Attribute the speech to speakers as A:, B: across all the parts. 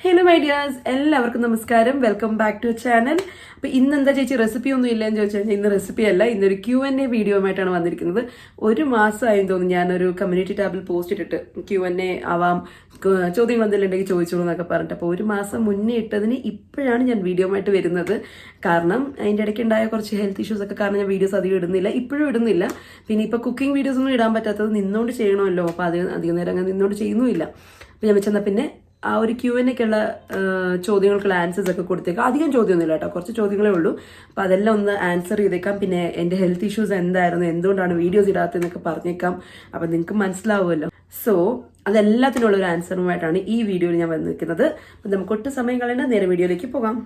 A: Hello my dears എല്ലാവർക്കും നമസ്കാരം. Welcome back to channel അപ്പോൾ ഇന്ന് എന്താ ചേച്ചി? റെസിപ്പി ഒന്നും ഇല്ല എന്ന് കഴിഞ്ഞാൽ ഇന്ന് റെസിപ്പി അല്ല. ഇന്നൊരു ക്യു എൻ എ വീഡിയോ ആയിട്ടാണ് വന്നിരിക്കുന്നത്. ഒരു മാസമായി തോന്നുന്നു ഞാനൊരു കമ്മ്യൂണിറ്റി ടാബിൽ പോസ്റ്റ് ഇട്ടിട്ട് ക്യു എൻ എ ആവാം ചോദ്യം ചോദ്യങ്ങൾ ഉണ്ടെങ്കിൽ ചോദിച്ചോളൂ എന്നൊക്കെ പറഞ്ഞിട്ട്. അപ്പോൾ ഒരു മാസം മുന്നേ ഇട്ടതിന് ഇപ്പോഴാണ് ഞാൻ വീഡിയോ ആയിട്ട് വരുന്നത്. കാരണം അതിന്റെ ഇടയ്ക്ക് ഉണ്ടായ കുറച്ച് ഹെൽത്ത് ഇഷ്യൂസ് ഒക്കെ കാരണം ഞാൻ വീഡിയോസ് അധികം ഇടുന്നില്ല. ഇപ്പോഴും ഇടുന്നില്ല. പിന്നെ ഇപ്പോൾ കുക്കിംഗ് വീഡിയോസ് ഒന്നും ഇടാൻ പറ്റാത്തത് നിന്നുകൊണ്ട് ചെയ്യണമല്ലോ. അപ്പോൾ അത് അധികം നേരം അങ്ങനെ നിന്നോണ്ട് ചെയ്യുന്നുമില്ല. അപ്പോൾ ഞാൻ വെച്ചെന്നാൽ പിന്നെ ആ ഒരു ക്യൂ എൻ ഒക്കെയുള്ള ചോദ്യങ്ങൾക്കുള്ള ആൻസേഴ്സ് ഒക്കെ കൊടുത്തേക്കാം. അധികം ചോദ്യമൊന്നുമില്ല കേട്ടോ. കുറച്ച് ചോദ്യങ്ങളേ ഉള്ളൂ. അപ്പോൾ അതെല്ലാം ഒന്ന് ആൻസർ ചെയ്തേക്കാം. പിന്നെ എന്റെ ഹെൽത്ത് ഇഷ്യൂസ് എന്തായിരുന്നു എന്തുകൊണ്ടാണ് വീഡിയോസ് ഇടാത്തതെന്നൊക്കെ പറഞ്ഞേക്കാം. അപ്പം നിങ്ങൾക്ക് മനസ്സിലാവുമല്ലോ. സോ അതെല്ലാത്തിനുള്ള ഒരു ആൻസറുമായിട്ടാണ് ഈ വീഡിയോയിൽ ഞാൻ വന്നിരിക്കുന്നത് അപ്പം നമുക്ക് ഒട്ടും സമയം കളയണ്ട. നേരെ വീഡിയോയിലേക്ക് പോകാം.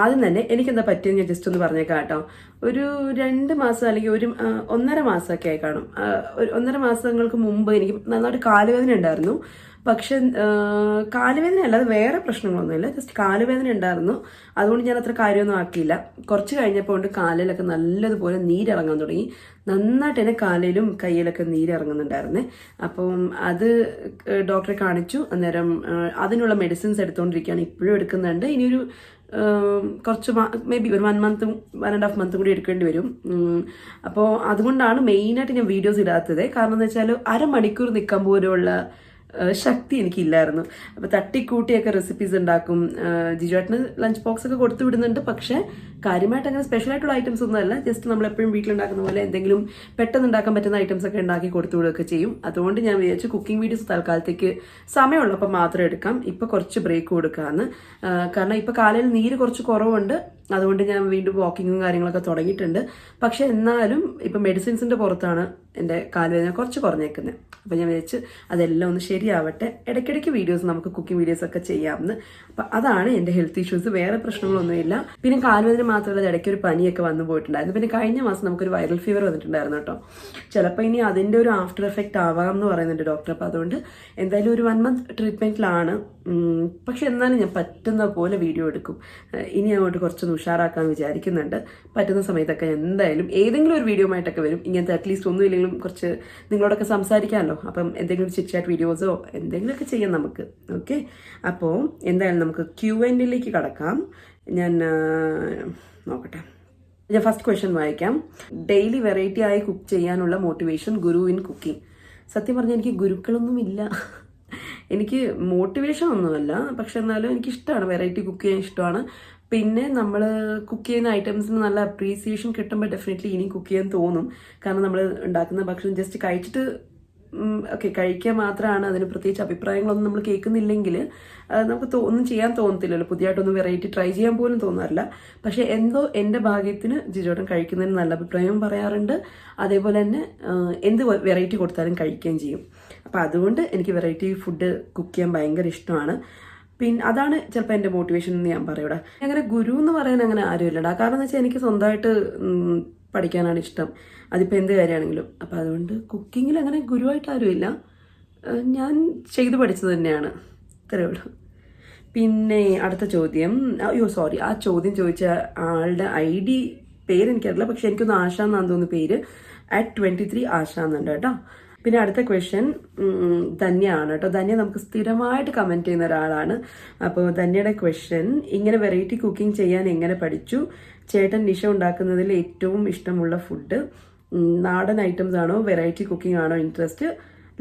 A: ആദ്യം തന്നെ എനിക്കെന്താ പറ്റിയെന്ന് ഞാൻ ജസ്റ്റ് ഒന്ന് പറഞ്ഞേക്കാം കേട്ടോ. ഒരു രണ്ട് മാസം അല്ലെങ്കിൽ ഒരു ഒന്നര മാസമൊക്കെ ആയി കാണും. ഒന്നര മാസങ്ങൾക്ക് മുമ്പ് എനിക്ക് നന്നായിട്ട് കാലുവേദന ഉണ്ടായിരുന്നു. പക്ഷെ കാലുവേദന അല്ലാതെ വേറെ പ്രശ്നങ്ങളൊന്നുമില്ല. ജസ്റ്റ് കാലുവേദന ഉണ്ടായിരുന്നു. അതുകൊണ്ട് ഞാൻ അത്ര കാര്യമൊന്നും ആക്കിയില്ല. കുറച്ച് കഴിഞ്ഞപ്പോൾ കൊണ്ട് കാലിലൊക്കെ നല്ലതുപോലെ നീരിറങ്ങാൻ തുടങ്ങി. നന്നായിട്ട് തന്നെ കാലിലും കയ്യിലൊക്കെ നീരിറങ്ങുന്നുണ്ടായിരുന്നേ. അപ്പം അത് ഡോക്ടറെ കാണിച്ചു. അന്നേരം അതിനുള്ള മെഡിസിൻസ് എടുത്തുകൊണ്ടിരിക്കുകയാണ് ഇപ്പോഴും എടുക്കുന്നുണ്ട്. ഇനിയൊരു കുറച്ച് മേ ബി ഒരു one month one and half month കൂടി എടുക്കേണ്ടി വരും. അപ്പോൾ അതുകൊണ്ടാണ് മെയിനായിട്ട് ഞാൻ വീഡിയോസ് ഇടാത്തത്. കാരണം എന്താ വെച്ചാൽ അരമണിക്കൂർ നിൽക്കാൻ പോലുള്ള ശക്തി എനിക്കില്ലായിരുന്നു. അപ്പോൾ തട്ടിക്കൂട്ടിയൊക്കെ റെസിപ്പീസ് ഉണ്ടാക്കും. ജിജുവാട്ടിന് ലഞ്ച് ബോക്സ് ഒക്കെ കൊടുത്തു വിടുന്നുണ്ട്. പക്ഷേ കാര്യമായിട്ട് അങ്ങനെ സ്പെഷ്യൽ ആയിട്ടുള്ള ഐറ്റംസ് ഒന്നും അല്ല. ജസ്റ്റ് നമ്മൾ എപ്പോഴും വീട്ടിലുണ്ടാക്കുന്ന പോലെ എന്തെങ്കിലും പെട്ടെന്ന് ഉണ്ടാക്കാൻ പറ്റുന്ന ഐറ്റംസ് ഒക്കെ ഉണ്ടാക്കി കൊടുത്തു വിടുകയൊക്കെ ചെയ്യും. അതുകൊണ്ട് ഞാൻ വിചാരിച്ചു കുക്കിംഗ് വീഡിയോസ് തൽക്കാലത്തേക്ക് സമയമുള്ളപ്പോൾ മാത്രം എടുക്കാം. ഇപ്പോൾ കുറച്ച് ബ്രേക്ക് കൊടുക്കാമെന്ന് കാരണം ഇപ്പോൾ കാലയിൽ നീര് കുറച്ച് കുറവുണ്ട്. അതുകൊണ്ട് ഞാൻ വീണ്ടും വാക്കിങ്ങും കാര്യങ്ങളൊക്കെ തുടങ്ങിയിട്ടുണ്ട്. പക്ഷെ എന്നാലും ഇപ്പം മെഡിസിൻസിന്റെ പുറത്താണ് എന്റെ കാലുവേദന കുറച്ച് കുറഞ്ഞേക്കുന്നത് അപ്പോൾ ഞാൻ വിചാരിച്ച് അതെല്ലാം ഒന്ന് ശരിയാവട്ടെ. ഇടയ്ക്കിടയ്ക്ക് വീഡിയോസ് നമുക്ക് കുക്കിംഗ് വീഡിയോസ് ഒക്കെ ചെയ്യാമെന്ന്. അപ്പം അതാണ് എന്റെ ഹെൽത്ത് ഇഷ്യൂസ് വേറെ പ്രശ്നങ്ങളൊന്നുമില്ല. പിന്നെ കാലുവേദന മാത്രമല്ല ഇടയ്ക്ക് ഒരു പനിയൊക്കെ വന്നു പോയിട്ടുണ്ടായിരുന്നു. പിന്നെ കഴിഞ്ഞ മാസം നമുക്കൊരു വൈറൽ ഫീവർ വന്നിട്ടുണ്ടായിരുന്നു കേട്ടോ. ചിലപ്പോൾ ഇനി അതിന്റെ ഒരു ആഫ്റ്റർ എഫക്റ്റ് ആവാം എന്ന് പറയുന്നുണ്ട് ഡോക്ടർ അപ്പോൾ അതുകൊണ്ട് എന്തായാലും ഒരു വൺ മന്ത് ട്രീറ്റ്മെന്റിലാണ് പക്ഷെ എന്നാലും ഞാൻ പറ്റുന്ന പോലെ വീഡിയോ എടുക്കും. ഇനി അങ്ങോട്ട് കുറച്ചൊന്ന് ഉഷാറാക്കാൻ വിചാരിക്കുന്നുണ്ട്. പറ്റുന്ന സമയത്തൊക്കെ എന്തായാലും ഏതെങ്കിലും ഒരു വീഡിയോ ആയിട്ടൊക്കെ വരും. ഇങ്ങനത്തെ അറ്റ്ലീസ്റ്റ് ഒന്നും ഇല്ലെങ്കിലും കുറച്ച് നിങ്ങളോടൊക്കെ സംസാരിക്കാമല്ലോ. അപ്പം എന്തെങ്കിലും ചിറ്റാറ്റ് വീഡിയോസോ എന്തെങ്കിലുമൊക്കെ ചെയ്യാം നമുക്ക്. ഓക്കെ അപ്പോൾ എന്തായാലും നമുക്ക് ക്യു എൻഡിലേക്ക് കടക്കാം. ഞാൻ നോക്കട്ടെ. ഞാൻ ഫസ്റ്റ് ക്വസ്റ്റ്യൻ വായിക്കാം. ഡെയിലി വെറൈറ്റി ആയി കുക്ക് ചെയ്യാനുള്ള മോട്ടിവേഷൻ ഗുരു ഇൻ കുക്കിംഗ് സത്യം പറഞ്ഞാൽ എനിക്ക് ഗുരുക്കളൊന്നും ഇല്ല. എനിക്ക് മോട്ടിവേഷൻ ഒന്നുമല്ല. പക്ഷെ എന്നാലും എനിക്കിഷ്ടമാണ് വെറൈറ്റി കുക്ക് ചെയ്യാൻ ഇഷ്ടമാണ്. പിന്നെ നമ്മൾ കുക്ക് ചെയ്യുന്ന ഐറ്റംസിന് നല്ല അപ്രീസിയേഷൻ കിട്ടുമ്പോൾ ഡെഫിനറ്റ്ലി ഇനി കുക്ക് ചെയ്യാൻ തോന്നും. കാരണം നമ്മൾ ഉണ്ടാക്കുന്ന ഭക്ഷണം ജസ്റ്റ് കഴിച്ചിട്ട് ഓക്കെ കഴിക്കുക മാത്രമാണ് അതിന് പ്രത്യേകിച്ച് അഭിപ്രായങ്ങളൊന്നും നമ്മൾ കേൾക്കുന്നില്ലെങ്കിൽ നമുക്ക് ഒന്നും ചെയ്യാൻ തോന്നത്തില്ലല്ലോ. പുതിയതായിട്ടൊന്നും വെറൈറ്റി ട്രൈ ചെയ്യാൻ പോലും തോന്നാറില്ല. പക്ഷേ എന്തോ എന്റെ ഭാഗ്യത്തിന് ജിജോട്ടൻ കഴിക്കുന്നതിന് നല്ല അഭിപ്രായവും പറയാറുണ്ട്. അതേപോലെ തന്നെ എന്ത് വെറൈറ്റി കൊടുത്താലും കഴിക്കുകയും ചെയ്യും. അപ്പോൾ അതുകൊണ്ട് എനിക്ക് വെറൈറ്റി ഫുഡ് കുക്ക് ചെയ്യാൻ ഭയങ്കര ഇഷ്ടമാണ്. പിന്നെ അതാണ് ചിലപ്പോൾ എന്റെ മോട്ടിവേഷൻ എന്ന് ഞാൻ പറയൂടാ അങ്ങനെ ഗുരു എന്ന് പറയാൻ അങ്ങനെ ആരും ഇല്ലടാ കാരണം എന്ന് വെച്ചാൽ എനിക്ക് സ്വന്തമായിട്ട് പഠിക്കാനാണ് ഇഷ്ടം. അതിപ്പോൾ എന്ത് കാര്യമാണെങ്കിലും അപ്പോൾ അതുകൊണ്ട് കുക്കിങ്ങിൽ അങ്ങനെ ഗുരുവായിട്ട് ആരുമില്ല. ഞാൻ ചെയ്ത് പഠിച്ചത് തന്നെയാണ്. ഇത്രയേ ഉള്ളൂ. പിന്നെ അടുത്ത ചോദ്യം. അയ്യോ സോറി ആ ചോദ്യം ചോദിച്ച ആളുടെ ഐ ഡി പേര് എനിക്കറിയില്ല. പക്ഷെ എനിക്കൊന്ന് ആശ എന്നാന്ന് തോന്നുന്നു പേര്. അറ്റ് ട്വന്റി ത്രീ ആശ എന്നുണ്ട് കേട്ടോ. പിന്നെ അടുത്ത ക്വസ്റ്റ്യൻ ധന്യാണ് കേട്ടോ. ധന്യ നമുക്ക് സ്ഥിരമായിട്ട് കമന്റ് ചെയ്യുന്ന ഒരാളാണ്. അപ്പോൾ ധന്യയുടെ ക്വസ്റ്റ്യൻ ഇങ്ങനെ വെറൈറ്റി കുക്കിംഗ് ചെയ്യാൻ എങ്ങനെ പഠിച്ചു? ചേട്ടൻ നിഷ ഉണ്ടാക്കുന്നതിൽ ഏറ്റവും ഇഷ്ടമുള്ള ഫുഡ് നാടൻ ഐറ്റംസ് ആണോ വെറൈറ്റി കുക്കിംഗ് ആണോ ഇൻട്രസ്റ്റ്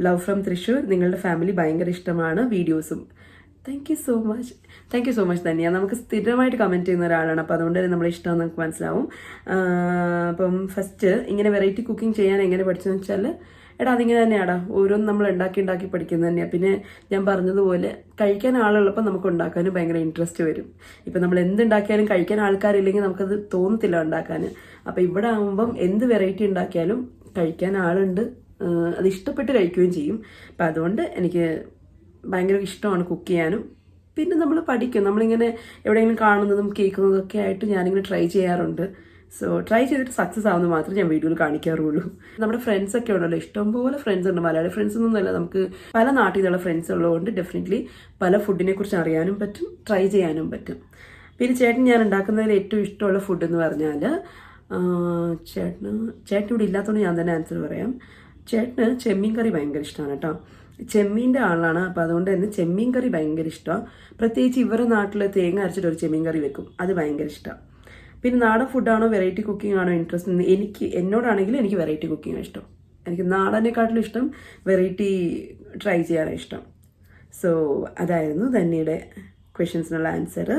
A: ലവ് ഫ്രം തൃശ്ശൂർ നിങ്ങളുടെ ഫാമിലി ഭയങ്കര ഇഷ്ടമാണ് വീഡിയോസും thank you so much thank you so much Dhanya. നമുക്ക് സ്ഥിരമായിട്ട് കമന്റ് ചെയ്യുന്ന ഒരാളാണ്. അപ്പോൾ അതുകൊണ്ട് തന്നെ നമ്മളെ ഇഷ്ടം നമുക്ക് മനസ്സിലാവും. അപ്പം ഫസ്റ്റ് ഇങ്ങനെ വെറൈറ്റി കുക്കിംഗ് ചെയ്യാൻ എങ്ങനെ പഠിച്ചതെന്ന് വെച്ചാൽ എടാ അതിങ്ങനെ തന്നെയാടാ. ഓരോന്നും നമ്മൾ ഉണ്ടാക്കി ഉണ്ടാക്കി പഠിക്കുന്നത് തന്നെയാണ് പിന്നെ ഞാൻ പറഞ്ഞതുപോലെ കഴിക്കാൻ ആളുള്ളപ്പോൾ നമുക്ക് ഉണ്ടാക്കാനും ഭയങ്കര ഇൻട്രസ്റ്റ് വരും. ഇപ്പം നമ്മൾ എന്തുണ്ടാക്കിയാലും കഴിക്കാൻ ആൾക്കാരില്ലെങ്കിൽ നമുക്കത് തോന്നത്തില്ല ഉണ്ടാക്കാൻ. അപ്പോൾ ഇവിടെ ആകുമ്പം എന്ത് വെറൈറ്റി ഉണ്ടാക്കിയാലും കഴിക്കാൻ ആളുണ്ട്. അത് ഇഷ്ടപ്പെട്ട് കഴിക്കുകയും ചെയ്യും. അപ്പം അതുകൊണ്ട് എനിക്ക് ഭയങ്കര ഇഷ്ടമാണ് കുക്ക് ചെയ്യാനും. പിന്നെ നമ്മൾ പഠിക്കും. നമ്മളിങ്ങനെ എവിടെയെങ്കിലും കാണുന്നതും കേൾക്കുന്നതും ഒക്കെ ആയിട്ട് ഞാനിങ്ങനെ ട്രൈ ചെയ്യാറുണ്ട്. സോ ട്രൈ ചെയ്തിട്ട് സക്സസ് ആവുന്ന മാത്രമേ ഞാൻ വീഡിയോയിൽ കാണിക്കാറുള്ളൂ. നമ്മുടെ ഫ്രണ്ട്സ് ഒക്കെ ഉണ്ടല്ലോ ഇഷ്ടംപോലെ ഫ്രണ്ട്സ് ഉണ്ട്. മലയാളി ഫ്രണ്ട്സ് ഒന്നുമല്ല നമുക്ക് പല നാട്ടിൽ നിന്നുള്ള ഫ്രണ്ട്സ് ഉള്ളതുകൊണ്ട് ഡെഫിനറ്റ്ലി പല ഫുഡിനെ കുറിച്ച് അറിയാനും പറ്റും ട്രൈ ചെയ്യാനും പറ്റും. പിന്നെ ചേട്ടൻ ഞാൻ ഉണ്ടാക്കുന്നതിൽ ഏറ്റവും ഇഷ്ടമുള്ള ഫുഡ് എന്ന് പറഞ്ഞാൽ ചേട്ടന് ചേട്ടൻ ഇവിടെ ഇല്ലാത്തതുകൊണ്ട് ഞാൻ തന്നെ ആൻസർ പറയാം. ചേട്ടന് ചെമ്മീൻ കറി ഭയങ്കര ഇഷ്ടമാണ് കേട്ടോ. ചെമ്മീന്റെ ആളാണ് അപ്പോൾ അതുകൊണ്ട് തന്നെ ചെമ്മീൻ കറി ഭയങ്കര ഇഷ്ടമാണ്. പ്രത്യേകിച്ച് ഇവരുടെ നാട്ടിൽ തേങ്ങ അരച്ചിട്ട് ഒരു ചെമ്മീൻ കറി വെക്കും അത് ഭയങ്കര ഇഷ്ടമാണ്. പിന്നെ നാടൻ ഫുഡാണോ വെറൈറ്റി കുക്കിംഗ് ആണോ ഇൻട്രസ്റ്റ് എനിക്ക് എന്നോടാണെങ്കിലും എനിക്ക് വെറൈറ്റി കുക്കിംഗ് ഇഷ്ടം. എനിക്ക് നാടനെക്കാട്ടിലും ഇഷ്ടം വെറൈറ്റി ട്രൈ ചെയ്യാനാണ് ഇഷ്ടം. സോ അതായിരുന്നു ധന്യയുടെ ക്വസ്റ്റ്യൻസിനുള്ള ആൻസർ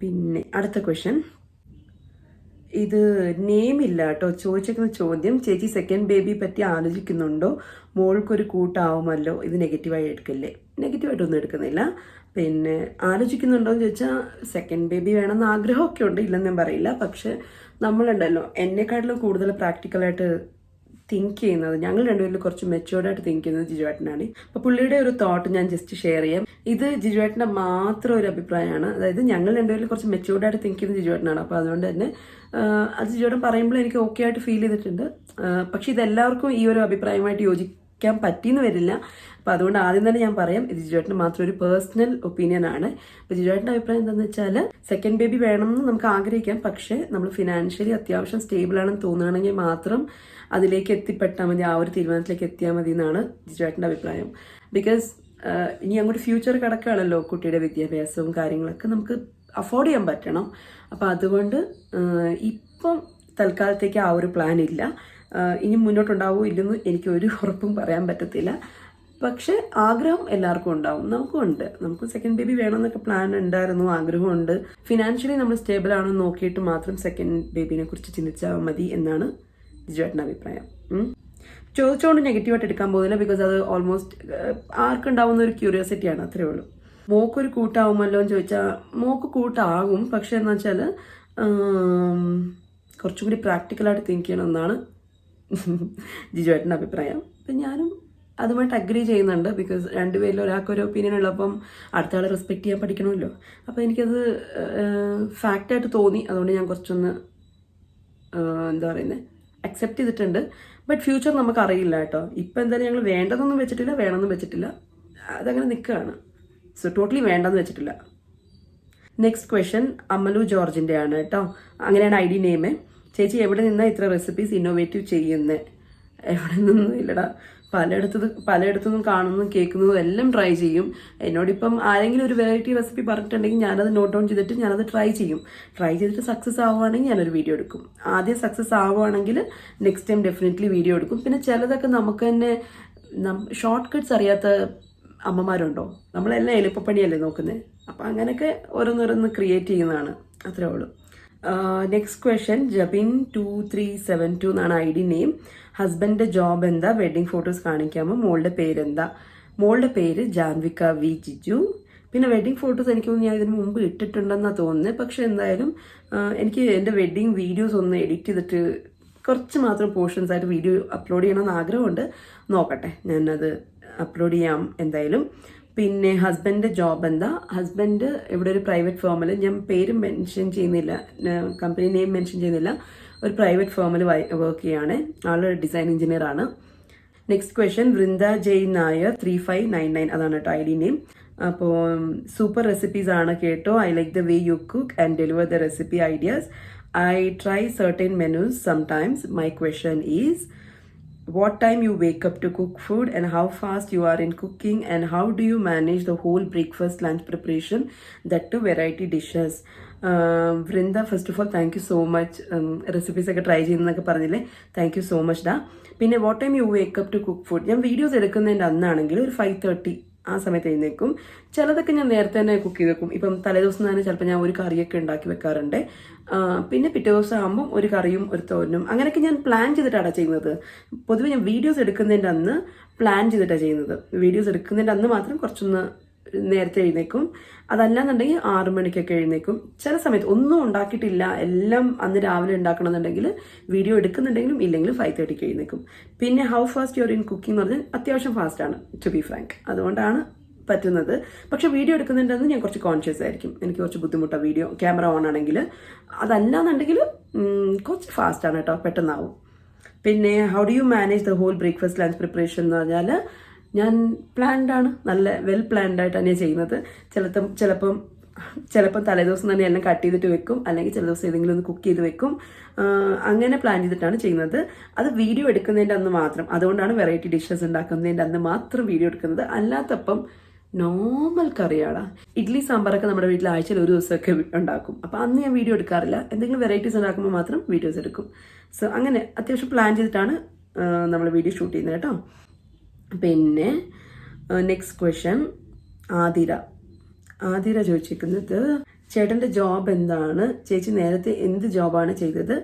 A: പിന്നെ അടുത്ത ക്വസ്റ്റ്യൻ ഇത് നെയിം ഇല്ല കേട്ടോ ചോദിച്ചിരിക്കുന്ന ചോദ്യം ചേച്ചി സെക്കൻഡ് ബേബി പറ്റി ആലോചിക്കുന്നുണ്ടോ? മോൾക്കൊരു കൂട്ടാവുമല്ലോ? ഇത് നെഗറ്റീവായി എടുക്കല്ലേ? നെഗറ്റീവായിട്ടൊന്നും എടുക്കുന്നില്ല. പിന്നെ ആലോചിക്കുന്നുണ്ടോ എന്ന് ചോദിച്ചാൽ സെക്കൻഡ് ബേബി വേണമെന്ന് ആഗ്രഹമൊക്കെ ഉണ്ട് ഇല്ലെന്ന് ഞാൻ പറയില്ല. പക്ഷെ നമ്മളുണ്ടല്ലോ എന്നെക്കാട്ടിലും കൂടുതൽ പ്രാക്ടിക്കലായിട്ട് തിങ്ക് ചെയ്യുന്നത്. ഞങ്ങൾ രണ്ടുപേരും കുറച്ച് മെച്ചുവേർഡായിട്ട് തിങ്ക് ചെയ്യുന്നത് ജിജുവേട്ടനാണ്. അപ്പോൾ പുള്ളിയുടെ ഒരു തോട്ട് ഞാൻ ജസ്റ്റ് ഷെയർ ചെയ്യാം. ഇത് ജിജുവേട്ടന്റെ മാത്രം ഒരു അഭിപ്രായമാണ്. അതായത് ഞങ്ങൾ രണ്ടുപേരും കുറച്ച് മെച്ചുവേർഡായിട്ട് തിങ്ക് ചെയ്യുന്നത് ജിജുവേട്ടനാണ്. അപ്പോൾ അതുകൊണ്ട് തന്നെ അത് ജിജുവേട്ടൻ പറയുമ്പോൾ എനിക്ക് ഓക്കെ ആയിട്ട് ഫീൽ ചെയ്തിട്ടുണ്ട്. പക്ഷെ ഇതെല്ലാവർക്കും ഈ ഒരു അഭിപ്രായമായിട്ട് യോജിക്കാൻ പറ്റിയെന്ന് വരില്ല. അപ്പോൾ അതുകൊണ്ട് ആദ്യം തന്നെ ഞാൻ പറയാം ഇത് ജിജുവേട്ടന് മാത്രം ഒരു പേഴ്സണൽ ഒപ്പീനിയൻ ആണ്. അപ്പോൾ ജിജുവേട്ടന്റെ അഭിപ്രായം എന്താണെന്ന് വെച്ചാൽ സെക്കൻഡ് ബേബി വേണമെന്ന് നമുക്ക് ആഗ്രഹിക്കാം പക്ഷേ നമ്മൾ ഫിനാൻഷ്യലി അത്യാവശ്യം സ്റ്റേബിൾ ആണെന്ന് തോന്നുകയാണെങ്കിൽ മാത്രം അതിലേക്ക് എത്തിപ്പെട്ടാൽ മതി ആ ഒരു തീരുമാനത്തിലേക്ക് എത്തിയാൽ മതി എന്നാണ് ജിജുവേട്ടന്റെ അഭിപ്രായം. ബിക്കോസ് ഇനി അങ്ങോട്ട് ഫ്യൂച്ചർ കിടക്കുകയാണല്ലോ കുട്ടിയുടെ വിദ്യാഭ്യാസവും കാര്യങ്ങളൊക്കെ നമുക്ക് അഫോർഡ് ചെയ്യാൻ പറ്റണം. അപ്പോൾ അതുകൊണ്ട് ഇപ്പം തൽക്കാലത്തേക്ക് ആ ഒരു പ്ലാൻ ഇല്ല. ഇനി മുന്നോട്ടുണ്ടാവോ ഇല്ലെന്ന് എനിക്ക് ഒരു ഉറപ്പും പറയാൻ പറ്റത്തില്ല. പക്ഷെ ആഗ്രഹം എല്ലാവർക്കും ഉണ്ടാവും. നമുക്കും ഉണ്ട്. നമുക്ക് സെക്കൻഡ് ബേബി വേണമെന്നൊക്കെ പ്ലാൻ ഉണ്ടായിരുന്നു ആഗ്രഹമുണ്ട്. ഫിനാൻഷ്യലി നമ്മൾ സ്റ്റേബിൾ ആണെന്ന് നോക്കിയിട്ട് മാത്രം സെക്കൻഡ് ബേബിനെ കുറിച്ച് ചിന്തിച്ചാൽ മതി എന്നാണ് ജിജുവേട്ടന്റെ അഭിപ്രായം. ചോദിച്ചുകൊണ്ട് നെഗറ്റീവായിട്ട് എടുക്കാൻ പോകുന്നില്ല ബിക്കോസ് അത് ഓൾമോസ്റ്റ് ആർക്കുണ്ടാവുന്ന ഒരു ക്യൂരിയോസിറ്റിയാണ് അത്രേ ഉള്ളൂ. മോക്കൊരു കൂട്ടാവുമല്ലോ എന്ന് ചോദിച്ചാൽ മോക്ക് കൂട്ടാകും. പക്ഷെ എന്ന് വെച്ചാൽ കുറച്ചും കൂടി പ്രാക്ടിക്കലായിട്ട് തിങ്ക് ചെയ്യണമെന്നാണ് ജിജുവേട്ടന്റെ അഭിപ്രായം. അപ്പം ഞാനും അതുമായിട്ട് അഗ്രി ചെയ്യുന്നുണ്ട്. ബിക്കോസ് രണ്ടുപേരിൽ ഒരാൾക്ക് ഒരു ഒപ്പീനിയൻ ഉള്ളപ്പം അടുത്ത ആളെ റെസ്പെക്ട് ചെയ്യാൻ പഠിക്കണമല്ലോ. അപ്പോൾ എനിക്കത് ഫാക്റ്റായിട്ട് തോന്നി. അതുകൊണ്ട് ഞാൻ കുറച്ചൊന്ന് എന്താ പറയുന്നത് അക്സെപ്റ്റ് ചെയ്തിട്ടുണ്ട്. ബട്ട് ഫ്യൂച്ചർ നമുക്ക് അറിയില്ല കേട്ടോ. ഇപ്പം എന്തായാലും ഞങ്ങൾ വേണ്ടതൊന്നും വെച്ചിട്ടില്ല വേണമെന്നും വെച്ചിട്ടില്ല. അതങ്ങനെ നിൽക്കുകയാണ്. സോ ടോട്ടലി വേണ്ടെന്ന് വെച്ചിട്ടില്ല. നെക്സ്റ്റ് ക്വസ്റ്റ്യൻ അമലു ജോർജിന്റെ ആണ് കേട്ടോ. അങ്ങനെയാണ് ഐ ഡി നെയിം ചേച്ചി എവിടെ നിന്നാണ് ഇത്ര റെസിപ്പീസ് ഇന്നോവേറ്റീവ് ചെയ്യുന്നത് എവിടെ നിന്നും ഇല്ലടാ. പലയിടത്തു പലയിടത്തുനിന്നും കാണുന്നതും കേൾക്കുന്നതും എല്ലാം ട്രൈ ചെയ്യും. എന്നോടിപ്പം ആരെങ്കിലും ഒരു വെറൈറ്റി റെസിപ്പി പറഞ്ഞിട്ടുണ്ടെങ്കിൽ ഞാനത് നോട്ട് ഡൗൺ ചെയ്തിട്ട് ഞാനത് ട്രൈ ചെയ്യും. ട്രൈ ചെയ്തിട്ട് സക്സസ് ആവുകയാണെങ്കിൽ ഞാനൊരു വീഡിയോ എടുക്കും. ആദ്യം സക്സസ് ആവുകയാണെങ്കിൽ നെക്സ്റ്റ് ടൈം ഡെഫിനറ്റ്ലി വീഡിയോ എടുക്കും. പിന്നെ ചിലതൊക്കെ നമുക്ക് തന്നെ ഷോർട്ട് കട്ട്സ് അറിയാത്ത അമ്മമാരുണ്ടോ? നമ്മളെല്ലാം എളുപ്പപ്പണിയല്ലേ നോക്കുന്നത് അപ്പം അങ്ങനെയൊക്കെ ഓരോന്നോരോന്ന് ക്രിയേറ്റ് ചെയ്യുന്നതാണ്. അത്രേ ഉള്ളൂ. Next question Jabin two three seven two എന്നാണ് ഐ ഡി നെയിം ഹസ്ബൻഡിന്റെ ജോബ് എന്താ? വെഡിങ് ഫോട്ടോസ് കാണിക്കാമോ മോളുടെ പേരെന്താ? മോളുടെ പേര് ജാൻവിക വി ജിജു. പിന്നെ വെഡിങ് ഫോട്ടോസ് എനിക്ക് തോന്നുന്നു ഞാൻ ഇതിന് മുമ്പ് ഇട്ടിട്ടുണ്ടെന്നാണ് തോന്നുന്നത് പക്ഷെ എന്തായാലും എനിക്ക് എന്റെ വെഡിങ് വീഡിയോസ് ഒന്ന് എഡിറ്റ് ചെയ്തിട്ട് കുറച്ച് മാത്രം പോർഷൻസ് ആയിട്ട് വീഡിയോ അപ്ലോഡ് ചെയ്യണമെന്ന് ആഗ്രഹമുണ്ട്. നോക്കട്ടെ ഞാനത് അപ്ലോഡ് ചെയ്യാം എന്തായാലും. പിന്നെ ഹസ്ബൻഡ് ജോബ് എന്താ? ഹസ്ബൻഡ് ഇവിടെ ഒരു പ്രൈവറ്റ് ഫേമിൽ ഞാൻ പേര് മെൻഷൻ ചെയ്യുന്നില്ല കമ്പനി നെയിം മെൻഷൻ ചെയ്യുന്നില്ല. ഒരു പ്രൈവറ്റ് ഫേമിൽ വർക്ക് ചെയ്യാണ്. ആൾ ഡിസൈൻ എഞ്ചിനീയർ ആണ്. Next question Vrinda Jay Nair three five nine nine അതാണ് കേട്ടോ ഐ ഡി നെയിം അപ്പോൾ സൂപ്പർ റെസിപ്പീസ് ആണ് കേട്ടോ. I like the way you cook and deliver the recipe ideas I try certain menus sometimes my question is what time you wake up to cook food and how fast you are in cooking and how do you manage the whole breakfast lunch preparation that to variety dishes um, Vrinda first of all thank you so much recipes ഒക്കെ try ചെയ്യുന്നതൊക്കെ പറഞ്ഞില്ലേ thank you so much ഡാ പിന്നെ what time you wake up to cook food ഞാൻ videos എടുക്കുന്നതിന്റെ അന്നാണെങ്കിൽ ഒരു five thirty ആ സമയത്ത് എഴുന്നേക്കും ചിലതൊക്കെ ഞാൻ നേരത്തെ തന്നെ കുക്ക് ചെയ്ത് വെക്കും. ഇപ്പം തലേദിവസം തന്നെ ചിലപ്പോൾ ഞാൻ ഒരു കറിയൊക്കെ ഉണ്ടാക്കി വെക്കാറുണ്ട്. പിന്നെ പിറ്റേ ദിവസം ആകുമ്പോൾ ഒരു കറിയും ഒരു തോരനും. അങ്ങനെയൊക്കെ ഞാൻ പ്ലാൻ ചെയ്തിട്ടാണ് ചെയ്യുന്നത്. പൊതുവെ ഞാൻ വീഡിയോസ് എടുക്കുന്നതിന്റെ അന്ന് പ്ലാൻ ചെയ്തിട്ടാണ് ചെയ്യുന്നത്. വീഡിയോസ് എടുക്കുന്നതിന്റെ അന്ന് മാത്രം കുറച്ചൊന്ന് നേരത്തെ എഴുന്നേക്കും. അതല്ലാന്നുണ്ടെങ്കിൽ ആറു മണിക്കൊക്കെ എഴുന്നേക്കും. ചില സമയത്ത് ഒന്നും ഉണ്ടാക്കിയിട്ടില്ല. എല്ലാം അന്ന് രാവിലെ ഉണ്ടാക്കണമെന്നുണ്ടെങ്കിൽ വീഡിയോ എടുക്കുന്നുണ്ടെങ്കിലും ഇല്ലെങ്കിലും ഫൈവ് തേർട്ടിക്ക് എഴുന്നേക്കും. പിന്നെ how fast your in cooking എന്ന് പറഞ്ഞാൽ അത്യാവശ്യം ആണ് ടു ബി ഫ്രാങ്ക് അതുകൊണ്ടാണ് പറ്റുന്നത്. പക്ഷെ വീഡിയോ എടുക്കുന്നുണ്ടെന്ന് ഞാൻ കുറച്ച് കോൺഷ്യസ് ആയിരിക്കും. എനിക്ക് കുറച്ച് ബുദ്ധിമുട്ടാണ് വീഡിയോ ക്യാമറ ഓൺ ആണെങ്കിൽ. അതല്ല എന്നുണ്ടെങ്കിൽ കുറച്ച് ഫാസ്റ്റാണ് കേട്ടോ പെട്ടെന്നാവും. പിന്നെ how do you manage the whole breakfast lunch preparation എന്ന് പറഞ്ഞാൽ ഞാൻ പ്ലാൻഡാണ് നല്ല വെൽ പ്ലാൻഡ് ആയിട്ട് തന്നെയാണ് ചെയ്യുന്നത്. ചിലപ്പം ചിലപ്പം ചിലപ്പോൾ തലേദിവസം തന്നെ എല്ലാം കട്ട് ചെയ്തിട്ട് വെക്കും. അല്ലെങ്കിൽ ചില ദിവസം ഏതെങ്കിലും ഒന്ന് കുക്ക് ചെയ്ത് വെക്കും. അങ്ങനെ പ്ലാൻ ചെയ്തിട്ടാണ് ചെയ്യുന്നത്. അത് വീഡിയോ എടുക്കുന്നതിന്റെ അന്ന് മാത്രം. അതുകൊണ്ടാണ് വെറൈറ്റി ഡിഷസ് ഉണ്ടാക്കുന്നതിന്റെ അന്ന് മാത്രം വീഡിയോ എടുക്കുന്നത്. അല്ലാത്തപ്പം നോർമൽ കറിയാണ് ഇഡ്ഡലി സാമ്പാറൊക്കെ നമ്മുടെ വീട്ടിൽ ആഴ്ചയിൽ ഒരു ദിവസമൊക്കെ ഉണ്ടാക്കും. അപ്പോൾ അന്ന് ഞാൻ വീഡിയോ എടുക്കാറില്ല. എന്തെങ്കിലും വെറൈറ്റീസ് ഉണ്ടാക്കുമ്പോൾ മാത്രം വീഡിയോസ് എടുക്കും. സോ അങ്ങനെ അത്യാവശ്യം പ്ലാൻ ചെയ്തിട്ടാണ് നമ്മൾ വീഡിയോ ഷൂട്ട് ചെയ്യുന്നത് കേട്ടോ. പിന്നെ നെക്സ്റ്റ് ക്വസ്റ്റ്യൻ ആതിര. ആതിര ചോദിച്ചിരിക്കുന്നത് ചേട്ടന്റെ ജോബ് എന്താണ്? ചേച്ചി നേരത്തെ എന്ത് ജോബാണ് ചെയ്തത്?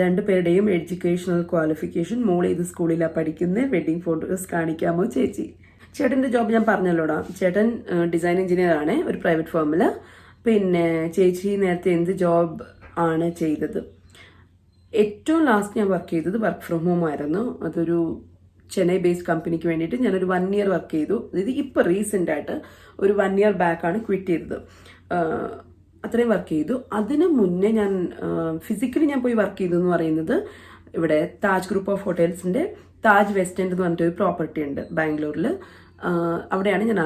A: രണ്ടു പേരുടെയും എഡ്യൂക്കേഷണൽ ക്വാളിഫിക്കേഷൻ മോൾ ഏത് സ്കൂളിലാണ് പഠിക്കുന്നത് വെഡിങ് ഫോട്ടോസ് കാണിക്കാമോ ചേച്ചി? ചേട്ടന്റെ ജോബ് ഞാൻ പറഞ്ഞല്ലോടാ. ചേട്ടൻ ഡിസൈൻ എഞ്ചിനീയർ ആണ് ഒരു പ്രൈവറ്റ് ഫേമിൽ പിന്നെ ചേച്ചി നേരത്തെ എന്ത് ജോബ് ആണ് ചെയ്തത്? ഏറ്റവും ലാസ്റ്റ് ഞാൻ വർക്ക് ചെയ്തത് വർക്ക് ഫ്രം ഹോം ആയിരുന്നു. അതൊരു ചെന്നൈ ബേസ്ഡ് കമ്പനിക്ക് വേണ്ടിയിട്ട് ഞാനൊരു വൺ ഇയർ വർക്ക് ചെയ്തു. അതായത് ഇപ്പോൾ റീസെന്റ് ആയിട്ട് ഒരു വൺ ഇയർ ബാക്കാണ് ക്വിറ്റ് ചെയ്തത്. അത്രയും വർക്ക് ചെയ്തു. അതിനു മുന്നേ ഞാൻ ഫിസിക്കലി ഞാൻ പോയി വർക്ക് ചെയ്തു എന്ന് പറയുന്നത് ഇവിടെ താജ് ഗ്രൂപ്പ് ഓഫ് ഹോട്ടൽസിന്റെ താജ് വെസ്റ്റ് എൻഡ് എന്ന് പറഞ്ഞിട്ട് ഒരു പ്രോപ്പർട്ടി ഉണ്ട് ബാംഗ്ലൂരിൽ അവിടെയാണ് ഞാൻ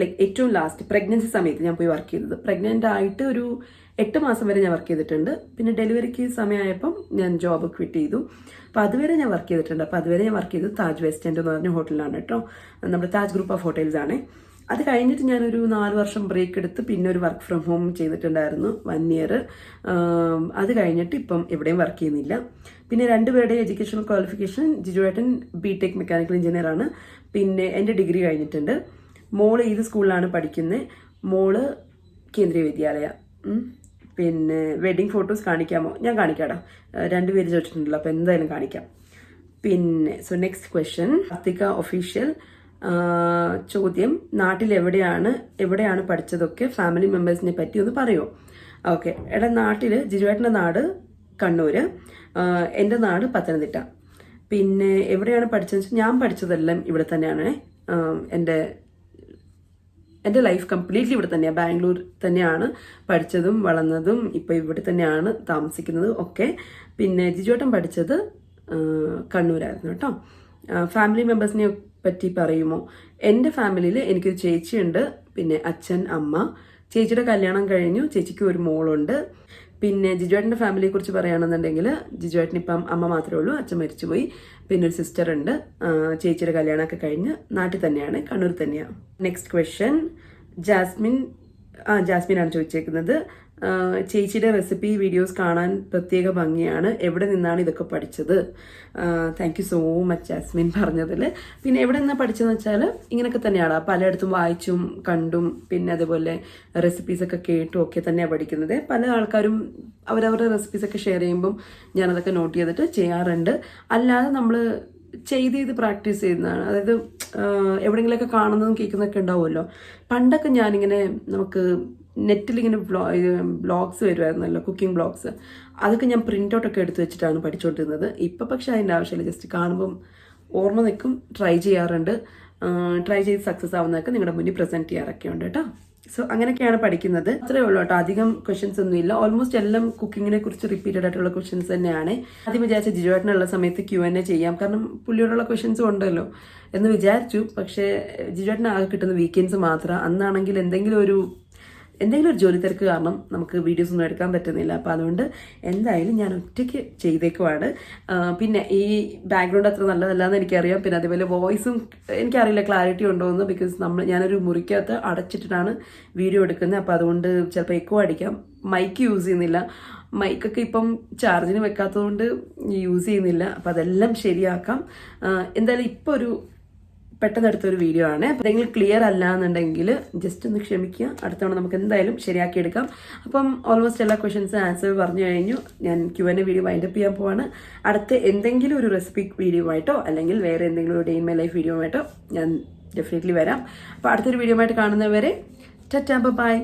A: ലൈക്ക് ഏറ്റവും ലാസ്റ്റ് പ്രഗ്നൻസി സമയത്ത് ഞാൻ പോയി വർക്ക് ചെയ്തത്. പ്രഗ്നന്റ് ആയിട്ട് ഒരു എട്ട് മാസം വരെ ഞാൻ വർക്ക് ചെയ്തിട്ടുണ്ട്. പിന്നെ ഡെലിവറിക്ക് സമയമായപ്പം ഞാൻ ജോബ് ക്വിറ്റ് ചെയ്തു. അപ്പോൾ അതുവരെ ഞാൻ വർക്ക് ചെയ്തിട്ടുണ്ട്. അപ്പോൾ അതുവരെ ഞാൻ വർക്ക് ചെയ്തത് താജ് വെസ്റ്റ് എന്ന് പറഞ്ഞ ഹോട്ടലിലാണ് കേട്ടോ. നമ്മുടെ താജ് ഗ്രൂപ്പ് ഓഫ് ഹോട്ടൽസ് ആണ്. അത് കഴിഞ്ഞിട്ട് ഞാനൊരു നാല് വർഷം ബ്രേക്ക് എടുത്ത് പിന്നെ ഒരു വർക്ക് ഫ്രം ഹോം ചെയ്തിട്ടുണ്ടായിരുന്നു വൺ ഇയർ അത് കഴിഞ്ഞിട്ട് ഇപ്പം എവിടെയും വർക്ക് ചെയ്യുന്നില്ല. പിന്നെ രണ്ടുപേരുടെ എഡ്യൂക്കേഷണൽ ക്വാളിഫിക്കേഷൻ ജിജുവേട്ടൻ ബി ടെക് മെക്കാനിക്കൽ എഞ്ചിനീയർ ആണ്. പിന്നെ എന്റെ ഡിഗ്രി കഴിഞ്ഞിട്ടുണ്ട്. മോൾ ഏത് സ്കൂളിലാണ് പഠിക്കുന്നത് മോൾ കേന്ദ്രീയ വിദ്യാലയ. പിന്നെ വെഡിങ് ഫോട്ടോസ് കാണിക്കാമോ? ഞാൻ കാണിക്കാടാ. രണ്ടുപേര് ചോദിച്ചിട്ടുണ്ടല്ലോ അപ്പോൾ എന്തായാലും കാണിക്കാം. പിന്നെ so next question Karthika official ചോദ്യം. നാട്ടിൽ എവിടെയാണ് എവിടെയാണ് പഠിച്ചതൊക്കെ ഫാമിലി മെമ്പേഴ്സിനെ പറ്റി ഒന്ന് പറയുമോ ഓക്കെ എടാ നാട്ടിൽ ജിജുവേട്ടന്റെ നാട് കണ്ണൂർ എന്റെ നാട് പത്തനംതിട്ട. പിന്നെ എവിടെയാണ് പഠിച്ചതെന്ന് വെച്ചാൽ ഞാൻ പഠിച്ചതെല്ലാം ഇവിടെ തന്നെയാണ്. എന്റെ എന്റെ ലൈഫ് കംപ്ലീറ്റ്ലി ഇവിടെ തന്നെയാണ് ബാംഗ്ലൂർ തന്നെയാണ് പഠിച്ചതും വളർന്നതും ഇപ്പോൾ ഇവിടെ തന്നെയാണ് താമസിക്കുന്നത് ഒക്കെ. പിന്നെ ജിജുവേട്ടൻ പഠിച്ചത് കണ്ണൂരായിരുന്നു കേട്ടോ. ഫാമിലി മെമ്പേഴ്സിനെ പറ്റി പറയുമോ? എന്റെ ഫാമിലിയിൽ എനിക്കൊരു ചേച്ചിയുണ്ട് പിന്നെ അച്ഛൻ അമ്മ. ചേച്ചിയുടെ കല്യാണം കഴിഞ്ഞു ചേച്ചിക്ക് ഒരു മോളുണ്ട്. പിന്നെ ജിജുവേട്ടന്റെ ഫാമിലിയെ കുറിച്ച് പറയുകയാണെന്നുണ്ടെങ്കിൽ ജിജുവേട്ടൻ ഇപ്പം അമ്മ മാത്രമേ ഉള്ളൂ അച്ഛൻ മരിച്ചുപോയി. പിന്നെ ഒരു സിസ്റ്റർ ഉണ്ട്. ചേച്ചിയുടെ കല്യാണമൊക്കെ കഴിഞ്ഞ് നാട്ടിൽ തന്നെയാണ് കണ്ണൂർ തന്നെയാണ്. നെക്സ്റ്റ് ക്വസ്റ്റ്യൻ ജാസ്മിൻ ആ ജാസ്മിനാണ് ചോദിച്ചേക്കുന്നത്. ചേച്ചിയുടെ റെസിപ്പി വീഡിയോസ് കാണാൻ പ്രത്യേക ഭംഗിയാണ്. എവിടെ നിന്നാണ് ഇതൊക്കെ പഠിച്ചത്? Thank you so much Jasmine പറഞ്ഞതിൽ പിന്നെ എവിടെ നിന്നാണ് പഠിച്ചതെന്ന് വെച്ചാൽ ഇങ്ങനെയൊക്കെ തന്നെയാണ് പലയിടത്തും വായിച്ചും കണ്ടും പിന്നെ അതുപോലെ റെസിപ്പീസൊക്കെ കേട്ടും ഒക്കെ തന്നെയാണ് പഠിക്കുന്നത്. പല ആൾക്കാരും അവരവരുടെ റെസിപ്പീസൊക്കെ ഷെയർ ചെയ്യുമ്പം ഞാനതൊക്കെ നോട്ട് ചെയ്തിട്ട് ചെയ്യാറുണ്ട്. അല്ലാതെ നമ്മൾ ചെയ്ത് ചെയ്ത് പ്രാക്ടീസ് ചെയ്യുന്നതാണ്. അതായത് എവിടെയെങ്കിലുമൊക്കെ കാണുന്നതും കേൾക്കുന്നതൊക്കെ ഉണ്ടാവുമല്ലോ. പണ്ടൊക്കെ ഞാനിങ്ങനെ നമുക്ക് നെറ്റിൽ ഇങ്ങനെ ബ്ലോഗ്സ് വരുമായിരുന്നല്ലോ കുക്കിംഗ് ബ്ലോഗ്സ്. അതൊക്കെ ഞാൻ പ്രിന്റ് ഔട്ടൊക്കെ എടുത്ത് വെച്ചിട്ടാണ് പഠിച്ചുകൊണ്ടിരുന്നത് ഇപ്പം പക്ഷേ അതിന്റെ ആവശ്യമില്ല. ജസ്റ്റ് കാണുമ്പം ഓർമ്മ നിൽക്കും ട്രൈ ചെയ്യാറുണ്ട്. ട്രൈ ചെയ്ത് സക്സസ് ആവുന്നതൊക്കെ നിങ്ങളുടെ മുന്നിൽ പ്രസന്റ് ചെയ്യാറൊക്കെ ഉണ്ട് കേട്ടോ. സോ അങ്ങനെയൊക്കെയാണ് പഠിക്കുന്നത്. അത്രേ ഉള്ളൂ കേട്ടോ. അധികം ക്വസ്റ്റ്യൻസ് ഒന്നും ഇല്ല. ഓൾമോസ്റ്റ് എല്ലാം കുക്കിങ്ങിനെ കുറിച്ച് റിപ്പീറ്റഡ് ആയിട്ടുള്ള ക്വസ്റ്റ്യൻസ് തന്നെയാണ്. ആദ്യം വിചാരിച്ച ജിജുവേട്ടനുള്ള സമയത്ത് ക്യു എൻ എ ചെയ്യാം. കാരണം പുള്ളിയോടുള്ള ക്വസ്റ്റ്യൻസും ഉണ്ടല്ലോ എന്ന് വിചാരിച്ചു. പക്ഷേ ജിജുവേട്ടന് കിട്ടുന്ന വീക്കെൻഡ്സ് മാത്രം. അന്നാണെങ്കിൽ എന്തെങ്കിലും ഒരു എന്തെങ്കിലും ഒരു ജോലി തിരക്ക് കാരണം നമുക്ക് വീഡിയോസ് ഒന്നും എടുക്കാൻ പറ്റുന്നില്ല. അപ്പോൾ അതുകൊണ്ട് എന്തായാലും ഞാൻ ഒറ്റയ്ക്ക് ചെയ്തേക്കുവാണ്. പിന്നെ ഈ ബാക്ക്ഗ്രൗണ്ട് അത്ര നല്ലതല്ലാന്ന് എനിക്കറിയാം. പിന്നെ അതേപോലെ വോയിസും എനിക്കറിയില്ല ക്ലാരിറ്റി ഉണ്ടോ എന്ന് ബിക്കോസ് നമ്മൾ ഞാനൊരു മുറിക്കകത്ത് അടച്ചിട്ടിട്ടാണ് വീഡിയോ എടുക്കുന്നത്. അപ്പോൾ അതുകൊണ്ട് ചിലപ്പോൾ എക്കോ അടിക്കാം. മൈക്ക് യൂസ് ചെയ്യുന്നില്ല. മൈക്കൊക്കെ ഇപ്പം ചാർജിന് വെക്കാത്തതുകൊണ്ട് യൂസ് ചെയ്യുന്നില്ല. അപ്പം അതെല്ലാം ശരിയാക്കാം. എന്തായാലും ഇപ്പോൾ ഒരു പെട്ടെന്ന് എടുത്തൊരു വീഡിയോ ആണ്. എന്തെങ്കിലും ക്ലിയർ അല്ല എന്നുണ്ടെങ്കിൽ ജസ്റ്റ് ഒന്ന് ക്ഷമിക്കുക. അടുത്തവണ നമുക്ക് എന്തായാലും ശരിയാക്കിയെടുക്കാം അപ്പം ഓൾമോസ്റ്റ് എല്ലാ ക്വസ്റ്റ്യൻസും ആൻസർ പറഞ്ഞു കഴിഞ്ഞു. ഞാൻ ക്യു എൻ വീഡിയോ വൈൻഡപ്പ് ചെയ്യാൻ പോവാണ്. അടുത്ത എന്തെങ്കിലും ഒരു റെസിപ്പി വീഡിയോ ആയിട്ടോ അല്ലെങ്കിൽ വേറെ എന്തെങ്കിലും ഒരു day in my life video ആയിട്ടോ ഞാൻ ഡെഫിനറ്റ്ലി വരാം. അപ്പോൾ അടുത്തൊരു വീഡിയോ ആയിട്ട് കാണുന്നവരെ ടറ്റാ ബൈ